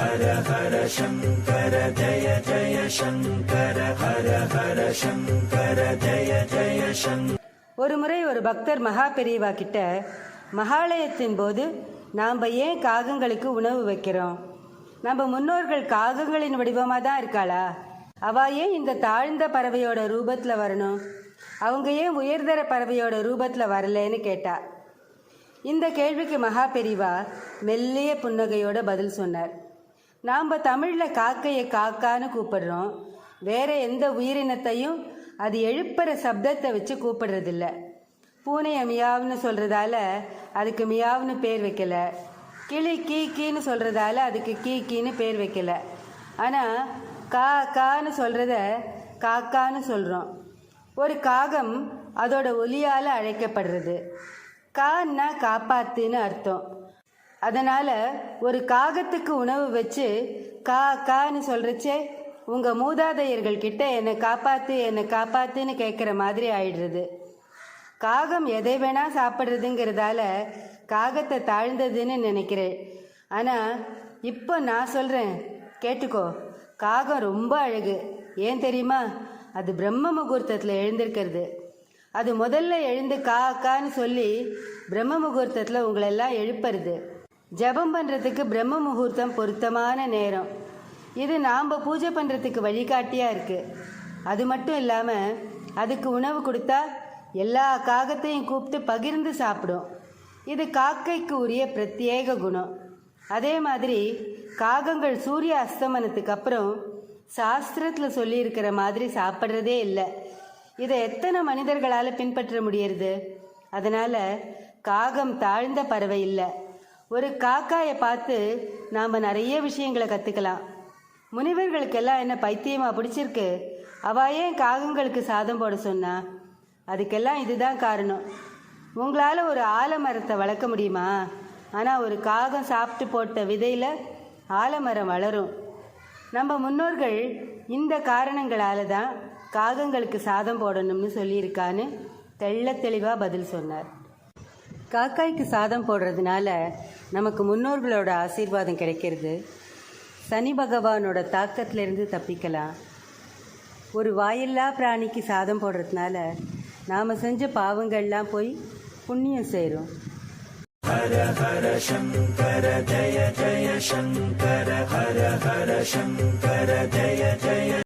ஹர ஹர சங்கர ஜய ஜய சங்கர ஹர ஹர சங்கர ஜய ஜய சங்கர ஒரு முறை ஒரு பக்தர் மகா பெரியவா கிட்ட மகாலயத்தின் போது நாம் ஏன் காகங்களுக்கு உணவு வைக்கிறோம்? நம்ம முன்னோர்கள் காகங்களின் வடிவமாக தான் இருக்காளா? அவ ஏன் இந்த தாழ்ந்த பறவையோட ரூபத்தில் வரணும்? அவங்க ஏன் உயர்தர பறவையோட ரூபத்தில் வரலன்னு கேட்டா. இந்த கேள்விக்கு மகா பெரிவா மெல்லிய புன்னகையோட பதில் சொன்னார். நாம் தமிழில் காக்கையை காக்கான்னு கூப்பிடுறோம். வேற எந்த உயிரினத்தையும் அது எழுப்புற சப்தத்தை வச்சு கூப்பிடுறதில்ல. பூனையை மியாவ்னு சொல்கிறதால அதுக்கு மியாவ்னு பேர் வைக்கல. கிளி கீ கீன்னு சொல்கிறதால அதுக்கு கீ கீன்னு பேர் வைக்கல. ஆனால் கா கான்னு சொல்கிறத காக்கான்னு சொல்கிறோம் ஒரு காகம் அதோட ஒலியால் அழைக்கப்படுறது. கான்னா காப்பாத்துன்னு அர்த்தம். அதனால் ஒரு காகத்துக்கு உணவு வச்சு கா கான்னு சொல்கிறச்சே உங்கள் மூதாதையர்கள் கிட்ட என்னை காப்பாத்து என்னை காப்பாத்துன்னு கேட்குற மாதிரி ஆயிடுறது. காகம் எதை வேணா சாப்பிட்றதுங்கிறதால காகத்தை தாழ்ந்ததுன்னு நினைக்கிறேன். ஆனால் இப்போ நான் சொல்கிறேன் கேட்டுக்கோ காகம் ரொம்ப அழகு. ஏன் தெரியுமா? அது பிரம்ம முகூர்த்தத்தில் எழுந்திருக்கிறது. அது முதல்ல எழுந்து கா கான்னு சொல்லி பிரம்ம முகூர்த்தத்தில் உங்களெல்லாம் எழுப்புறது. ஜெபம் பண்ணுறதுக்கு பிரம்ம முகூர்த்தம் பொருத்தமான நேரம். இது நாம் பூஜை பண்ணுறதுக்கு வழிகாட்டியாக இருக்குது அது மட்டும் இல்லாமல் அதுக்கு உணவு கொடுத்தா எல்லா காகத்தையும் கூப்பிட்டு பகிர்ந்து சாப்பிடும். இது காக்கைக்கு உரிய பிரத்யேக குணம். அதே மாதிரி காகங்கள் சூரிய அஸ்தமனத்துக்கு அப்புறம் சாஸ்திரத்தில் சொல்லியிருக்கிற மாதிரி சாப்பிட்றதே இல்லை. இதை எத்தனை மனிதர்களால் பின்பற்ற முடியறது? அதனால் காகம் தாழ்ந்த பறவை இல்லை. ஒரு காக்காயை பார்த்து நாம் நிறைய விஷயங்களை கற்றுக்கலாம் முனிவர்களுக்கெல்லாம் என்ன பைத்தியமாக பிடிச்சிருக்கு? அவா ஏன் காகங்களுக்கு சாதம் போட சொன்னா? அதுக்கெல்லாம் இதுதான் காரணம். உங்களால் ஒரு ஆலமரத்தை வளர்க்க முடியுமா? ஆனால் ஒரு காகம் சாப்பிட்டு போட்ட விதையில் ஆலமரம் வளரும். நம்ம முன்னோர்கள் இந்த காரணங்களால் தான் காகங்களுக்கு சாதம் போடணும்னு சொல்லியிருக்கான்னு தெள்ள தெளிவாக பதில் சொன்னார். காக்காய்க்கு சாதம் போடுறதுனால நமக்கு முன்னோர்களோட ஆசீர்வாதம் கிடைக்கிறது. சனி பகவானோட தாக்கத்திலிருந்து தப்பிக்கலாம். ஒரு வாயில்லா பிராணிக்கு சாதம் போடுறதுனால நாம் செஞ்ச பாவங்கள்லாம் போய் புண்ணியம் சேரும். ஹர ஹர சங்கர ஜய ஜய சங்கர ஹர ஹர சங்கர ஜய ஜய